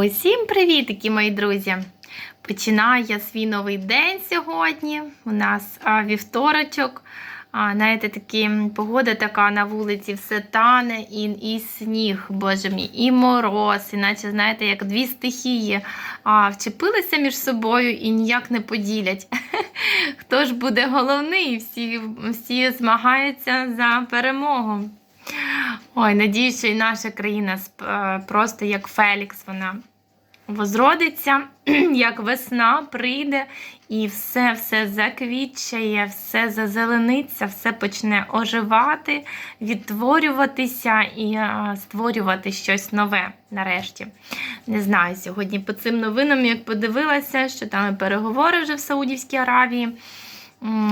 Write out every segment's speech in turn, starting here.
Усім привітики, мої друзі! Починаю я свій новий день сьогодні. У нас вівторочок. А, знаєте, такі, погода така на вулиці, все тане, і, і сніг, боже мій, і мороз, іначе, знаєте, як дві стихії а, вчепилися між собою і ніяк не поділять. Хто ж буде головний? Всі, всі змагаються за перемогу. Ой, надіюсь, що і наша країна е, просто як Фелікс, вона возродиться, як весна прийде, і все все заквітчає, все зазелениться, все почне оживати, відтворюватися і е, створювати щось нове нарешті. Не знаю, сьогодні по цим новинам, як подивилася, що там переговори вже в Саудівській Аравії.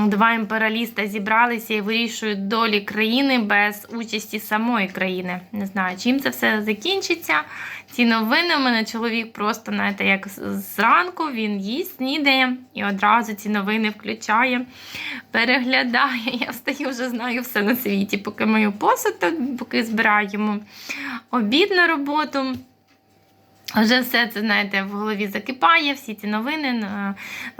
Два імперіаліста зібралися і вирішують долі країни без участі самої країни. Не знаю, чим це все закінчиться. Ці новини у мене чоловік просто, знаєте, як зранку він їсть, снідає і одразу ці новини включає, переглядає. Я встаю, вже знаю все на світі, поки мою посуд, поки збираю йому обід на роботу. Вже все це, знаєте, в голові закипає, всі ці новини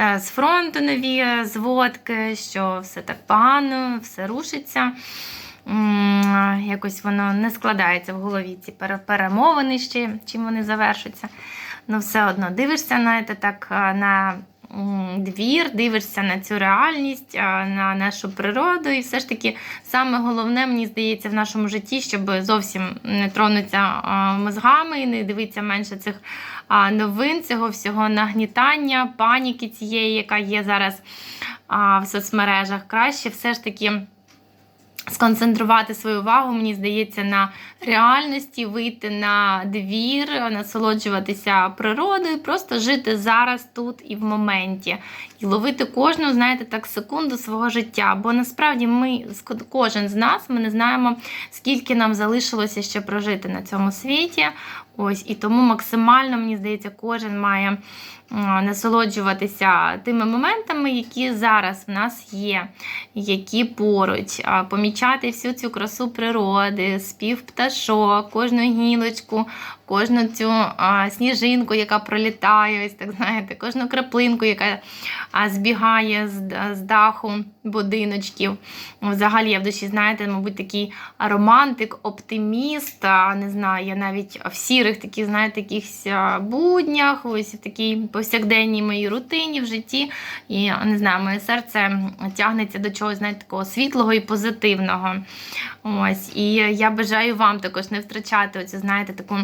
е, з фронту нові е, зводки, що все так погано, все рушиться. Якось воно не складається в голові ці перемовини ще, чим вони завершаться. Ну, все одно дивишся знаєте, так е, на двір, дивишся на цю реальність, на нашу природу. І все ж таки саме головне, мені здається, в нашому житті, щоб зовсім не тронутися мозгами і не дивитися менше цих новин, цього всього нагнітання, паніки цієї, яка є зараз в соцмережах. Краще все ж таки сконцентрувати свою увагу, мені здається, на реальності, вийти на двір, насолоджуватися природою, просто жити зараз, тут і в моменті. І ловити кожну, знаєте, так секунду свого життя. Бо насправді ми, кожен з нас, ми не знаємо, скільки нам залишилося ще прожити на цьому світі. Ось і тому максимально, мені здається, кожен має насолоджуватися тими моментами, які зараз в нас є, які поруч, помічати всю цю красу природи, спів пташок, кожну гілочку, кожну цю сніжинку, яка пролітає, ось так знаєте, кожну краплинку, яка збігає з, даху будиночків. Взагалі, я в душі, знаєте, мабуть, такий романтик, оптиміст. Не знаю, я навіть в сірих таких, знаєте, якихось буднях, ось в такій повсякденній моїй рутині в житті. І не знаю, моє серце тягнеться до чогось, знаєте, такого світлого і позитивного. Ось, і я бажаю вам також не втрачати оцю, знаєте, таку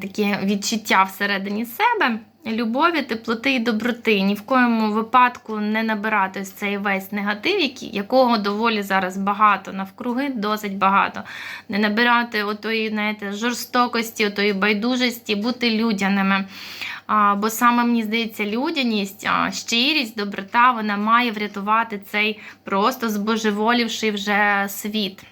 таке відчуття всередині себе. Любові, теплоти і доброти. Ні в коєму випадку не набирати цей весь негатив, якого доволі зараз багато, навкруги досить багато. Не набирати отої, знаєте, жорстокості, отої байдужості, бути людяними. А, бо саме мені здається, людяність, а, щирість, доброта, вона має врятувати цей просто збожеволівший вже світ.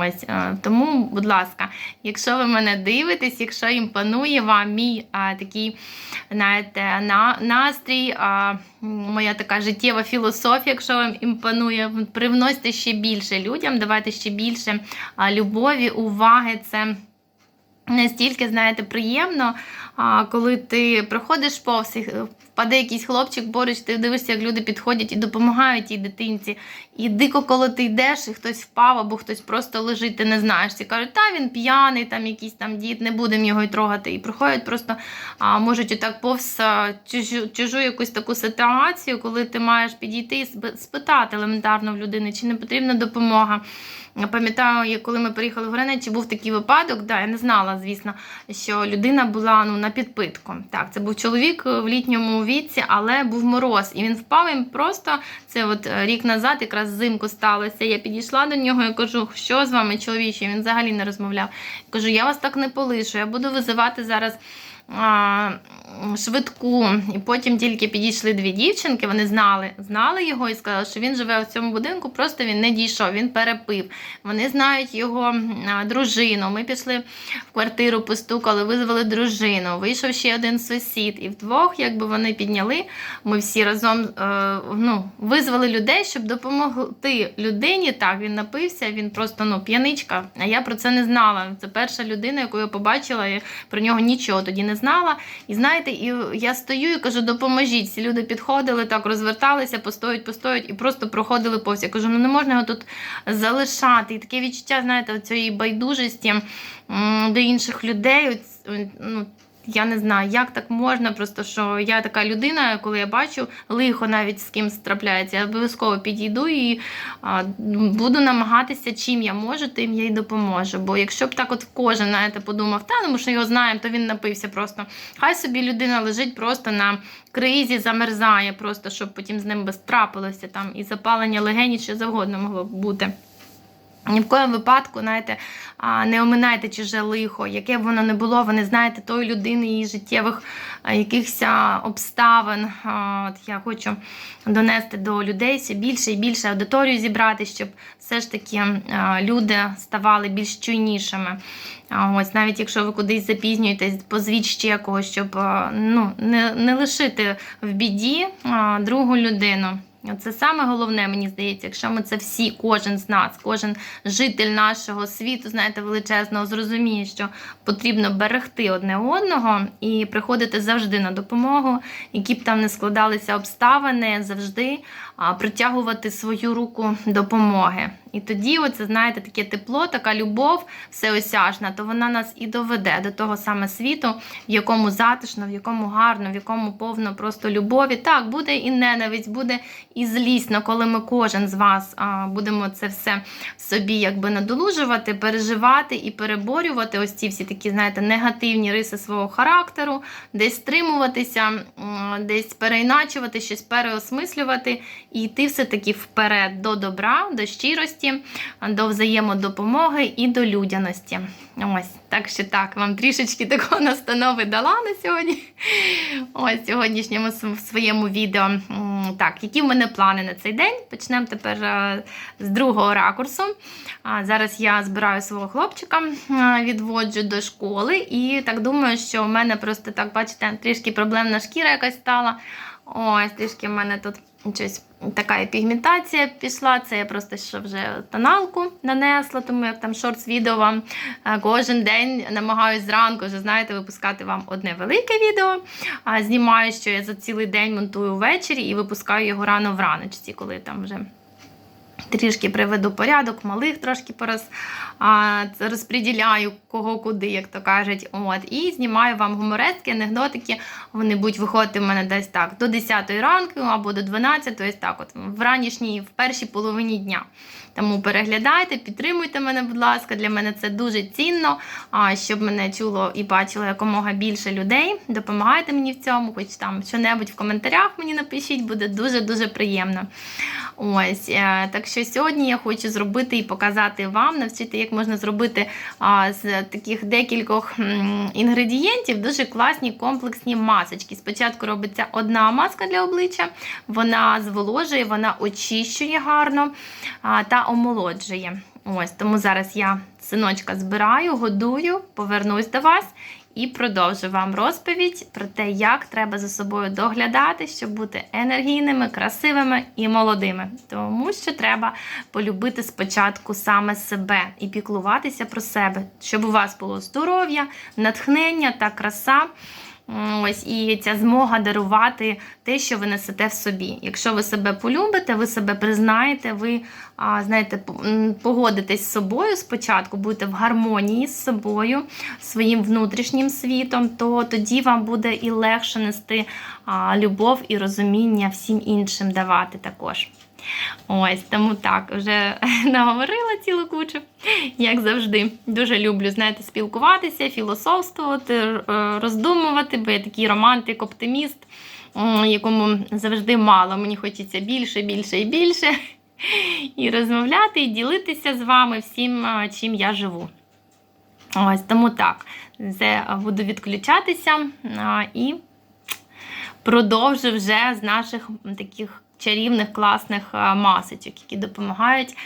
Ось е, тому, будь ласка, якщо ви мене дивитесь, якщо імпонує вам мій а, такий знаєте, на, настрій, а, моя така життєва філософія, якщо вам імпонує, привносьте ще більше людям, давайте ще більше а, любові, уваги. Це настільки, знаєте, приємно, а, коли ти проходиш повз, і впаде якийсь хлопчик поруч, ти дивишся, як люди підходять і допомагають тій дитинці. І дико, коли ти йдеш, і хтось впав, або хтось просто лежить, ти не знаєш. Всі кажуть, та він п'яний, там якийсь там дід, не будемо його й трогати. І проходять просто а, можуть отак повз чужу, чужу якусь таку ситуацію, коли ти маєш підійти і спитати елементарно в людини, чи не потрібна допомога. Пам'ятаю, коли ми приїхали в Гриничі, був такий випадок, да, я не знала, звісно, що людина була ну, на підпитку. Так, це був чоловік в літньому віці, але був мороз. І він впав і просто це от е, рік назад, якраз взимку сталося. Я підійшла до нього і кажу, що з вами, чоловіче? Він взагалі не розмовляв. Кажу, я вас так не полишу, я буду визивати зараз швидку, і потім тільки підійшли дві дівчинки. Вони знали, знали його і сказали, що він живе в цьому будинку, просто він не дійшов, він перепив. Вони знають його дружину. Ми пішли в квартиру, постукали, визвали дружину. Вийшов ще один сусід, і вдвох, якби вони підняли, ми всі разом е, ну, визвали людей, щоб допомогти людині. Так, він напився, він просто ну, п'яничка. А я про це не знала. Це перша людина, яку я побачила, я про нього нічого тоді не знала. І знаєте, і я стою і кажу, допоможіть. Ці люди підходили, так розверталися, постоють, постоють і просто проходили повз. Я кажу, ну не можна його тут залишати. І таке відчуття, знаєте, цієї байдужості до інших людей. Ну, я не знаю, як так можна, просто що я така людина, коли я бачу лихо навіть з кимось трапляється, я обов'язково підійду і а, буду намагатися, чим я можу, тим я й допоможу. Бо якщо б так от кожен знаєте, подумав, та тому що його знаємо, то він напився просто. Хай собі людина лежить просто на кризі, замерзає, просто щоб потім з ним без трапилося там і запалення легені, що завгодно могло б бути. Ні в коєму випадку, знаєте, не оминайте чуже лихо, яке б воно не було, ви не знаєте тої людини, її життєвих якихось обставин. От я хочу донести до людей все більше і більше аудиторію зібрати, щоб все ж таки люди ставали більш чуйнішими. Ось навіть якщо ви кудись запізнюєтесь, позвіть ще когось, щоб ну, не, не лишити в біді другу людину. Це саме головне, мені здається, якщо ми це всі, кожен з нас, кожен житель нашого світу, знаєте, величезного, зрозуміє, що потрібно берегти одне одного і приходити завжди на допомогу, які б там не складалися обставини, завжди притягувати свою руку допомоги. І тоді, оце, знаєте, таке тепло, така любов всеосяжна, то вона нас і доведе до того саме світу, в якому затишно, в якому гарно, в якому повно просто любові. Так, буде і ненависть, буде і злісно, коли ми кожен з вас будемо це все собі якби надолужувати, переживати і переборювати ось ці всі такі, знаєте, негативні риси свого характеру, десь стримуватися, десь переіначувати, щось переосмислювати і йти все-таки вперед до добра, до щирості, до взаємодопомоги і до людяності. Ось, так що так, вам трішечки такого настанови дала на сьогодні. Ось сьогоднішньому своєму відео. Так, які в мене плани на цей день? Почнемо тепер е, з другого ракурсу. Зараз я збираю свого хлопчика, е, відводжу до школи, і так думаю, що в мене просто так, бачите, трішки проблемна шкіра якась стала. Ось, трішки в мене тут щось така пігментація пішла. Це я просто що вже тоналку нанесла, тому як там шортс відео вам е, кожен день намагаюся зранку вже знаєте, випускати вам одне велике відео. Знімаю, що я за цілий день монтую ввечері і випускаю його рано враночці, коли там вже. Трішки приведу порядок, малих трошки пораз, а, розподіляю кого куди, як то кажуть. От, і знімаю вам гуморецькі анекдотики. Вони будуть виходити в мене десь так до 10 ранку або до 12, ось так, от в ранішній, в першій половині дня. Тому переглядайте, підтримуйте мене, будь ласка. Для мене це дуже цінно, щоб мене чуло і бачило якомога більше людей. Допомагайте мені в цьому, хоч там що-небудь в коментарях мені напишіть, буде дуже-дуже приємно. Ось, е, так що сьогодні я хочу зробити і показати вам, навчити, як можна зробити з таких декількох інгредієнтів дуже класні комплексні масочки. Спочатку робиться одна маска для обличчя, вона зволожує, вона очищує гарно а, омолоджує. Ось, тому зараз я синочка збираю, годую, повернусь до вас і продовжу вам розповідь про те, як треба за собою доглядати, щоб бути енергійними, красивими і молодими. Тому що треба полюбити спочатку саме себе і піклуватися про себе, щоб у вас було здоров'я, натхнення та краса. Ось і ця змога дарувати те, що ви несете в собі. Якщо ви себе полюбите, ви себе признаєте, ви знаєте, погодитесь з собою спочатку, будете в гармонії з собою, своїм внутрішнім світом, то тоді вам буде і легше нести любов і розуміння всім іншим давати також. Ось тому так, вже наговорила цілу кучу, як завжди. Дуже люблю, знаєте, спілкуватися, філософствувати, е, роздумувати, бо я такий романтик, оптиміст, якому завжди мало. Мені хочеться більше, більше і більше. І розмовляти, і ділитися з вами всім, чим я живу. Ось тому так. Буду відключатися і продовжу вже з наших таких чарівних класних масочок, які допомагають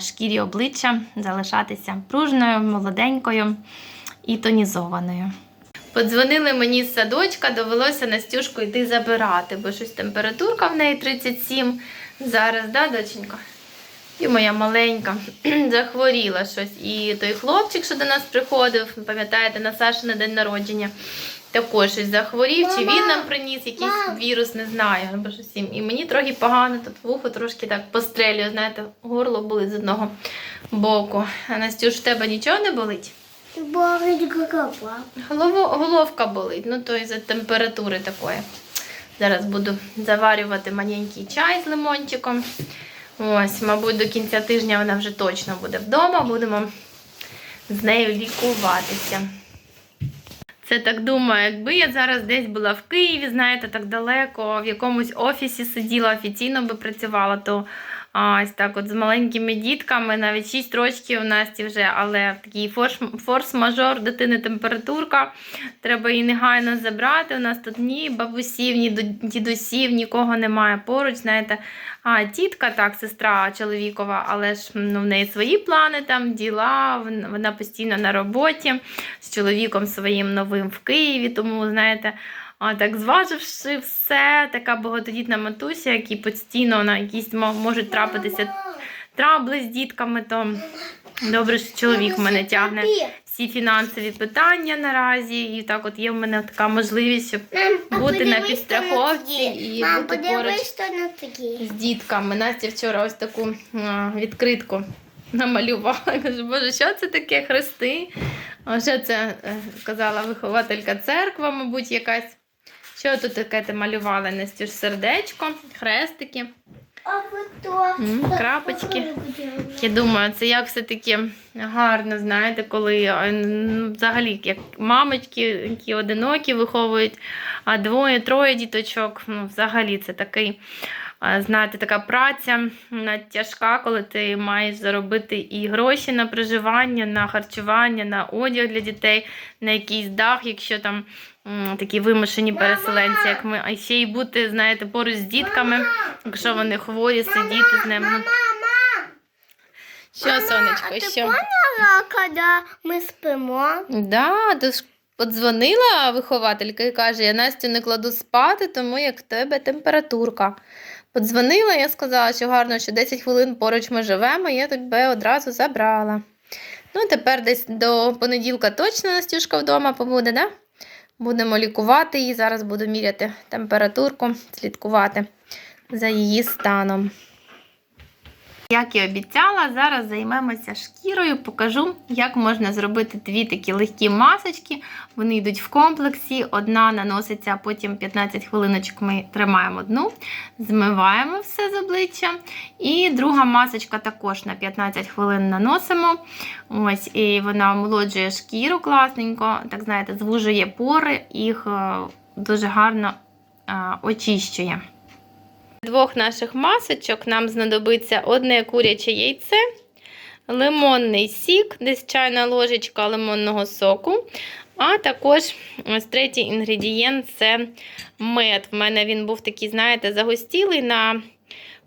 шкірі обличчя залишатися пружною, молоденькою і тонізованою. Подзвонили мені з садочка, довелося Настюшку йти забирати, бо щось температурка в неї 37 зараз, да, доченька? І моя маленька захворіла щось. І той хлопчик, що до нас приходив, пам'ятаєте, на Сашине день народження, також щось захворів, чи він нам приніс якийсь вірус, не знаю. І мені трохи погано, тут вухо трошки так пострелює, знаєте, горло болить з одного боку. А Настюш, в тебе нічого не болить? Болить голова. Голово, головка болить, ну то із-за температури такої. Зараз буду заварювати маленький чай з лимончиком. Ось, мабуть, до кінця тижня вона вже точно буде вдома. Будемо з нею лікуватися. Це так думаю, якби я зараз десь була в Києві, знаєте, так далеко, в якомусь офісі сиділа, офіційно би працювала, то а, ось так от з маленькими дітками, навіть 6 років у Насті вже, але такий форс- форс-мажор, дитини температурка. Треба її негайно забрати. У нас тут ні бабусів, ні дідусів, нікого немає поруч. Знаєте, а тітка, так, сестра чоловікова, але ж ну, в неї свої плани, там діла, вона постійно на роботі з чоловіком своїм новим в Києві. Тому, знаєте, а так зваживши все, така багатодітна матуся, які постійно на якісь мо- можуть трапитися трабли з дітками, то добре, що чоловік в мене тягне всі фінансові питання наразі. І так от є в мене така можливість, щоб бути на підстраховці і Мам, бути поруч з дітками. Настя вчора ось таку відкритку намалювала. Кажу, боже, що це таке хрести? А що це е, казала вихователька церква, мабуть, якась. Що тут таке ти малювала? Настюш, сердечко, хрестики. А потім крапочки. Я думаю, це як все-таки гарно, знаєте, коли е, взагалі як мамочки, які одинокі виховують, а двоє-троє діточок. Ну, взагалі це такий, знаєте, така праця тяжка, коли ти маєш заробити і гроші на проживання, на харчування, на одяг для дітей, на якийсь дах, якщо там такі вимушені переселенці, як ми, а ще й бути, знаєте, поруч з дітками, якщо вони хворі, сидіти з ними. Що, А сонечко, ти що? поняла, коли ми спимо? Да, то ж подзвонила вихователька і каже, я Настю не кладу спати, тому як в тебе температурка. Подзвонила, я сказала, що гарно, що 10 хвилин поруч ми живемо, я тебе одразу забрала. Ну, тепер десь до понеділка точно Настюшка вдома побуде, да? Будемо лікувати її. Зараз буду міряти температурку, слідкувати за її станом. Як і обіцяла, зараз займемося шкірою, покажу, як можна зробити дві такі легкі масочки. Вони йдуть в комплексі. Одна наноситься, потім 15 хвилиночок ми тримаємо одну, змиваємо все з обличчя. І друга масочка також на 15 хвилин наносимо. Ось, І вона омолоджує шкіру класненько, так знаєте, звужує пори, їх е, дуже гарно е, очищує двох наших масочок нам знадобиться одне куряче яйце, лимонний сік, десь чайна ложечка лимонного соку. А також ось третій інгредієнт це мед. В мене він був такий, знаєте, загустілий на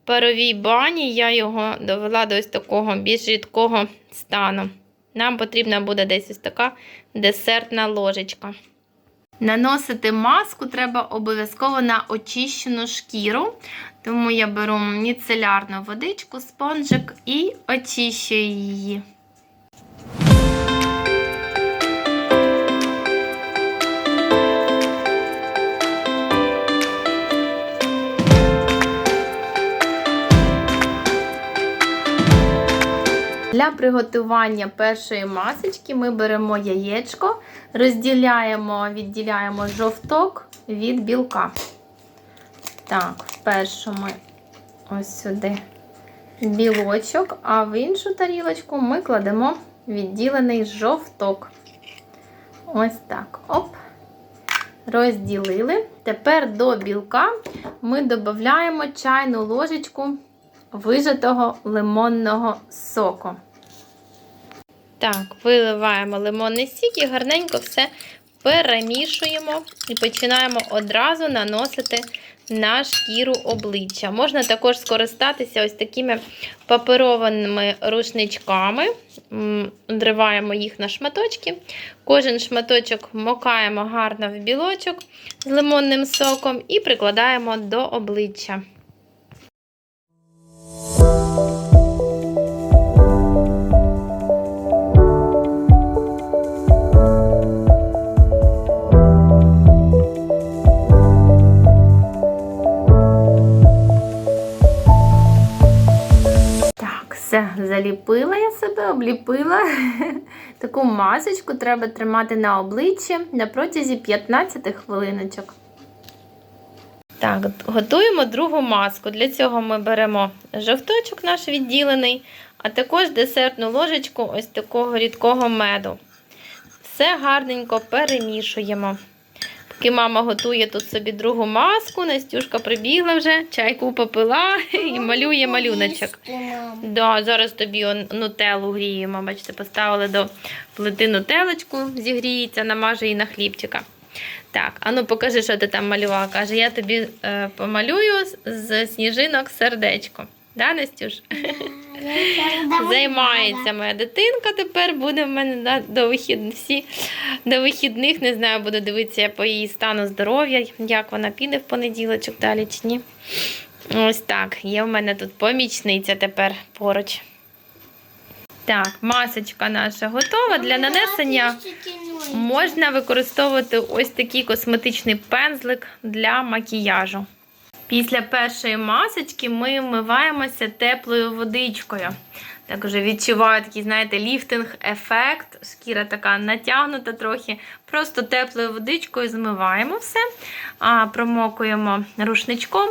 паровій бані. Я його довела до ось такого більш рідкого стану. Нам потрібна буде десь ось така десертна ложечка. Наносити маску треба обов'язково на очищену шкіру. Тому я беру міцелярну водичку, спонжик і очищую її. Для приготування першої масочки ми беремо яєчко, розділяємо, відділяємо жовток від білка. Так, впершу ми ось сюди білочок, а в іншу тарілочку ми кладемо відділений жовток. Ось так. Оп. Розділили. Тепер до білка ми додаємо чайну ложечку вижатого лимонного соку. Так, виливаємо лимонний сік і гарненько все перемішуємо і починаємо одразу наносити на шкіру обличчя. Можна також скористатися ось такими паперованими рушничками. Дриваємо їх на шматочки. Кожен шматочок макаємо гарно в білочок з лимонним соком і прикладаємо до обличчя. Заліпила я себе, обліпила. Таку масочку треба тримати на обличчі на протязі 15 хвилиночок. Так, готуємо другу маску. Для цього ми беремо жовточок наш відділений, а також десертну ложечку ось такого рідкого меду. Все гарненько перемішуємо. Поки мама готує тут собі другу маску, Настюшка прибігла вже, чайку попила і малює малюночок. Да, зараз тобі он нутеллу гріємо. Бачите, поставили до плити нутелочку, зігріється, намаже її на хлібчика. Так, а ну покажи, що ти там малювала. Каже, я тобі е, помалюю з, з сніжинок сердечко. Да, Настюш? Займається моя дитинка тепер, буде в мене да, до, вихід... всі, до вихідних. Не знаю, буду дивитися по її стану здоров'я, як вона піде в понеділочок далі чи ні. Ось так, є в мене тут помічниця тепер поруч. Так, масочка наша готова для нанесення. Можна використовувати ось такий косметичний пензлик для макіяжу. Після першої масочки ми вмиваємося теплою водичкою. Так вже відчуваю такий, знаєте, ліфтинг-ефект. Шкіра така натягнута трохи. Просто теплою водичкою змиваємо все, промокуємо рушничком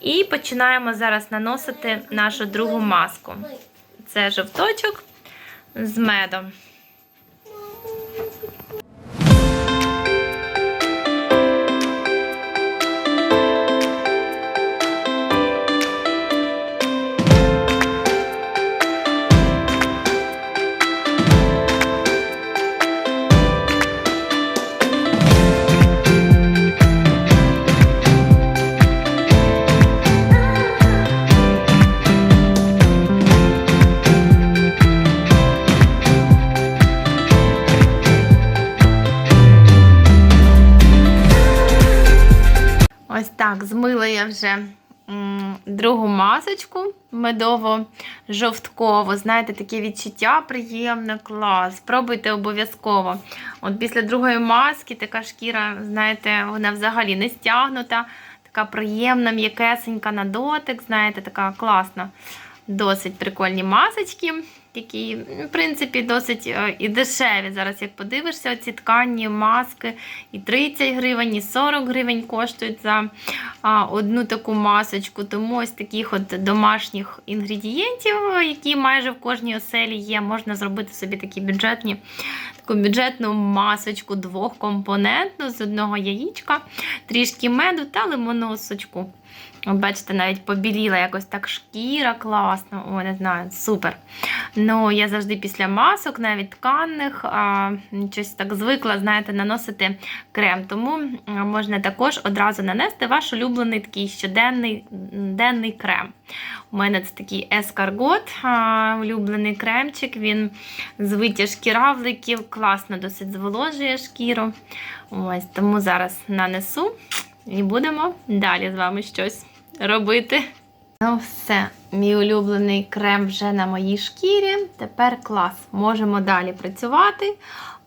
і починаємо зараз наносити нашу другу маску. Це жовточок з медом. Масочку медово-жовткову. Знаєте, таке відчуття приємне, клас. Спробуйте обов'язково. От після другої маски така шкіра, знаєте, вона взагалі не стягнута, така приємна, м'якесенька на дотик, знаєте, така класна. Досить прикольні масочки, які, в принципі, досить е, і дешеві. Зараз, як подивишся, ці ткані маски і 30 гривень, і 40 гривень коштують за одну таку масочку. Тому ось таких от домашніх інгредієнтів, які майже в кожній оселі є, можна зробити собі такі бюджетні, таку бюджетну масочку двохкомпонентну з одного яєчка, трішки меду та лимонного сочку. Бачите, навіть побіліла якось так шкіра класно. О, не знаю, супер. Ну, я завжди після масок, навіть тканних, а, щось так звикла, знаєте, наносити крем. Тому можна також одразу нанести ваш улюблений такий щоденний денний крем. У мене це такий ескаргот, а, улюблений кремчик. Він з витяжки равликів, класно досить зволожує шкіру. Ось, тому зараз нанесу. І будемо далі з вами щось робити. Ну, все, мій улюблений крем вже на моїй шкірі. Тепер клас. Можемо далі працювати.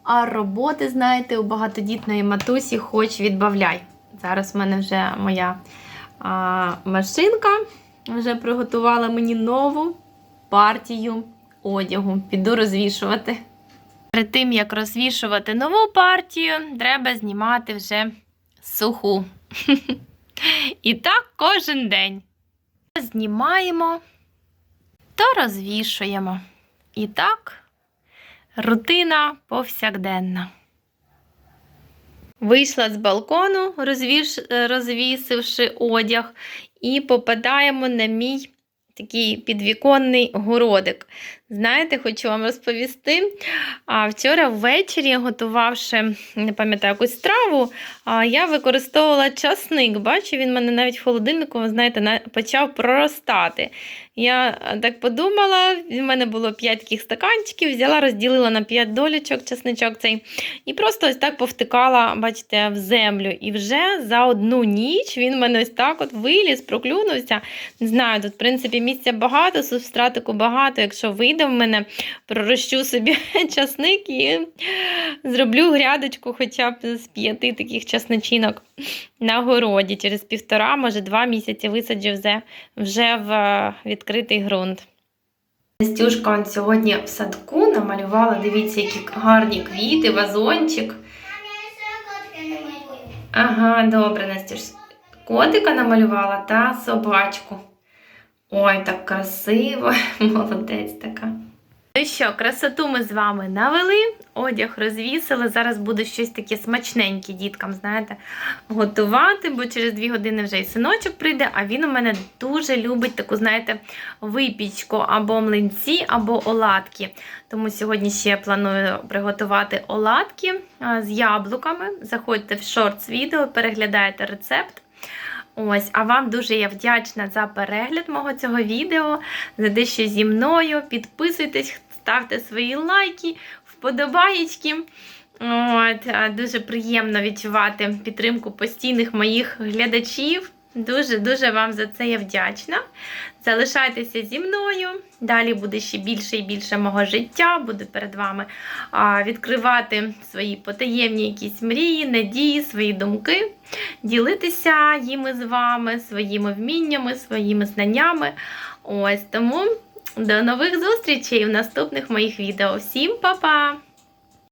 А роботи, знаєте, у багатодітної матусі хоч відбавляй. Зараз в мене вже моя а, машинка вже приготувала мені нову партію одягу. Піду розвішувати. Перед тим, як розвішувати нову партію, треба знімати вже суху. І так кожен день. Знімаємо, то розвішуємо. І так, рутина повсякденна. Вийшла з балкону, розвіш, розвісивши одяг, і попадаємо на мій такий підвіконний городик. Знаєте, хочу вам розповісти. А вчора ввечері, готувавши, не пам'ятаю, якусь страву, я використовувала часник. Бачу, він мене навіть в холодильнику, знаєте, почав проростати. Я так подумала, в мене було 5 таких стаканчиків, взяла, розділила на 5 долічок часничок цей. І просто ось так повтикала, бачите, в землю. І вже за одну ніч він в мене ось так от виліз, проклюнувся. Не знаю, тут, в принципі, місця багато, субстратику багато. Якщо вийде в мене, пророщу собі часник і зроблю грядочку хоча б з п'яти таких часничинок на городі. Через півтора, може, два місяці висаджу вже, вже в е, відкритий ґрунт. Настюшка сьогодні в садку намалювала, дивіться, які гарні квіти, вазончик. Ага, добре, Настюш. Котика намалювала та собачку. Ой, так красиво, молодець така. Ну що, красоту ми з вами навели, одяг розвісили. Зараз буду щось таке смачненьке діткам, знаєте, готувати, бо через дві години вже і синочок прийде, а він у мене дуже любить таку, знаєте, випічку або млинці, або оладки. Тому сьогодні ще планую приготувати оладки з яблуками. Заходьте в шортс відео, переглядаєте рецепт. Ось, а вам дуже я вдячна за перегляд мого цього відео, за те, що зі мною. Підписуйтесь, ставте свої лайки, вподобаєчки. От, дуже приємно відчувати підтримку постійних моїх глядачів. Дуже дуже вам за це я вдячна. Залишайтеся зі мною. Далі буде ще більше і більше мого життя. Буду перед вами відкривати свої потаємні якісь мрії, надії, свої думки, ділитися їми з вами, своїми вміннями, своїми знаннями. Ось тому до нових зустрічей в наступних моїх відео. Всім па-па!